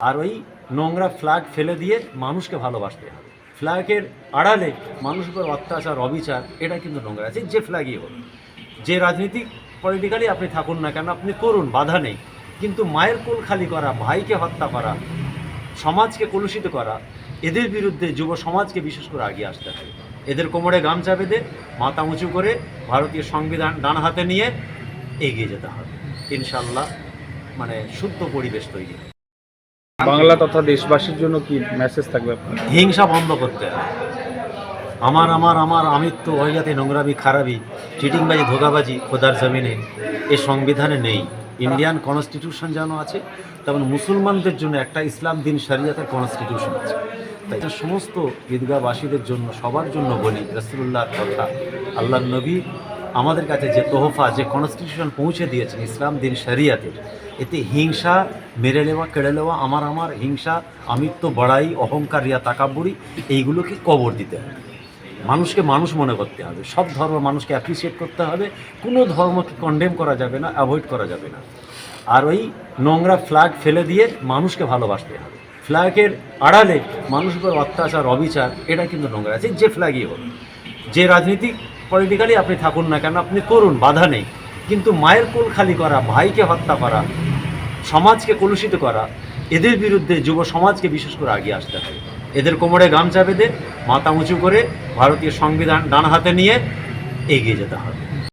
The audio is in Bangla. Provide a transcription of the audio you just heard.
আর ওই নোংরা ফ্ল্যাগ ফেলে দিয়ে মানুষকে ভালোবাসতে হবে ফ্ল্যাগের আড়ালে মানুষের উপর অত্যাচার, অবিচার, এটা কিন্তু নোংরা আছে, যে ফ্ল্যাগই হোক। যে রাজনীতিক পলিটিক্যালি আপনি থাকুন না কেন, আপনি করুন, বাধা নেই। কিন্তু মায়ের কোল খালি করা, ভাইকে হত্যা করা, সমাজকে কলুষিত করা, এদের বিরুদ্ধে যুব সমাজকে বিশেষ করে আগিয়ে আসতে হবে। এদের কোমরে গামছা বেঁধে, মাথা উঁচু করে ভারতীয় সংবিধান ডান হাতে নিয়ে এগিয়ে যেতে হবে। ইনশাল্লাহ মানে শুদ্ধ পরিবেশ তৈরি। বাংলা তথা দেশবাসীর জন্য কি মেসেজ থাকবে হিংসা বন্ধ করতে হবে। আমার আমার আমার আমিত্ব অজাতি নোংরামি, খারাপি, চিটিংবাজি, ধোকাবাজি খোদার জমিনে এ সংবিধানে নেই। ইন্ডিয়ান কনস্টিটিউশন যেন আছে, তেমন মুসলমানদের জন্য একটা ইসলাম দিন শরিয়াতের কনস্টিটিউশন আছে। তাই সমস্ত ঈদগাহবাসীদের জন্য, সবার জন্য বলি রসুল্লাহর কথা আল্লাহ নবী আমাদের কাছে যে তোহফা, যে কনস্টিটিউশন পৌঁছে দিয়েছেন ইসলাম দিন শরিয়াতের এতে হিংসা মেরে নেওয়া, কেড়ে নেওয়া, আমার আমার হিংসা, আমিত্ব, বড়াই, অহংকার, রিয়া তাকাব্বুরি এইগুলোকে কবর দিতে হবে। মানুষকে মানুষ মনে করতে হবে। সব ধর্ম মানুষকে অ্যাপ্রিসিয়েট করতে হবে। কোনো ধর্মকে কন্ডেম করা যাবে না অ্যাভয়েড করা যাবে না। আর ওই নোংরা ফ্ল্যাগ ফেলে দিয়ে মানুষকে ভালোবাসতে হবে। ফ্ল্যাগের আড়ালে মানুষের উপর অত্যাচার, অবিচার, এটা কিন্তু নোংরা আছে। যে ফ্ল্যাগই হোক, যে রাজনীতিক পলিটিক্যালি আপনি থাকুন না কেন, আপনি করুন, বাধা নেই। কিন্তু মায়ের কোল খালি করা, ভাইকে হত্যা করা, সমাজকে কলুষিত করা, এদের বিরুদ্ধে যুব সমাজকে বিশেষ করে আগিয়ে আসতে হবে। এদের কোমরে গামছা বেঁধে, মাথা উঁচু করে ভারতীয় সংবিধান ডান হাতে নিয়ে এগিয়ে যেতে হবে।